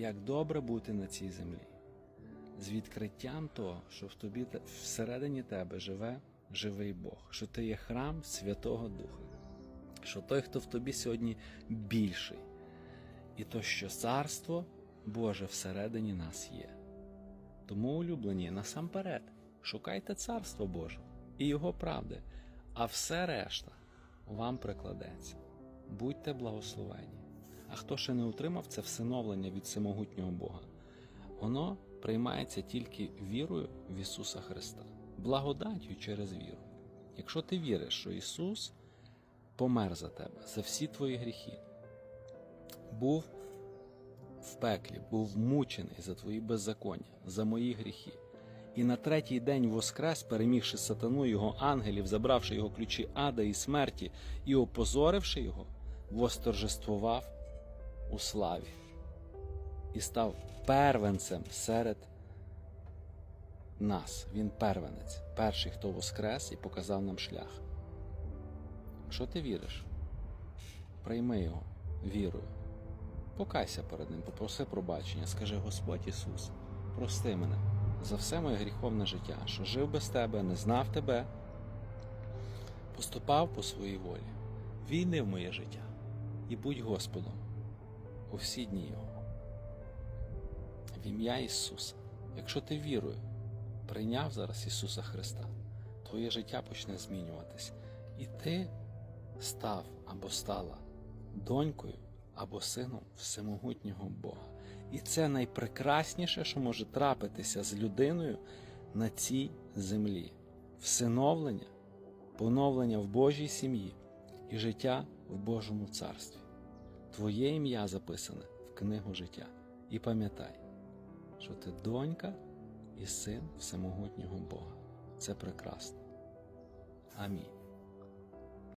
як добре бути на цій землі, з відкриттям того, що в тобі всередині тебе живе живий Бог, що ти є храм Святого Духа, що той, хто в тобі сьогодні більший, і то, що царство Боже всередині нас є. Тому, улюблені, насамперед, шукайте царство Боже і Його правди, а все решта вам прикладеться. Будьте благословені. А хто ще не отримав це всиновлення від всемогутнього Бога, воно приймається тільки вірою в Ісуса Христа, благодаттю через віру. Якщо ти віриш, що Ісус помер за тебе, за всі твої гріхи, був в пеклі, був мучений за твої беззаконня, за мої гріхи. І на третій день воскрес, перемігши сатану, його ангелів, забравши його ключі ада і смерті і опозоривши його, восторжествував у славі і став первенцем серед нас. Він первенець, перший, хто воскрес і показав нам шлях. Якщо ти віриш, прийми його вірою. Покайся перед ним, попроси пробачення, скажи Господь Ісус, прости мене за все моє гріховне життя, що жив без тебе, не знав тебе, поступав по своїй волі, війни в моє життя і будь Господом у всі дні Його. В ім'я Ісуса, якщо ти вірою прийняв зараз Ісуса Христа, твоє життя почне змінюватись, і ти став або стала донькою або сином всемогутнього Бога. І це найпрекрасніше, що може трапитися з людиною на цій землі. Всиновлення, поновлення в Божій сім'ї і життя в Божому царстві. Твоє ім'я записане в книгу життя. І пам'ятай, що ти донька і син всемогутнього Бога. Це прекрасно. Амінь.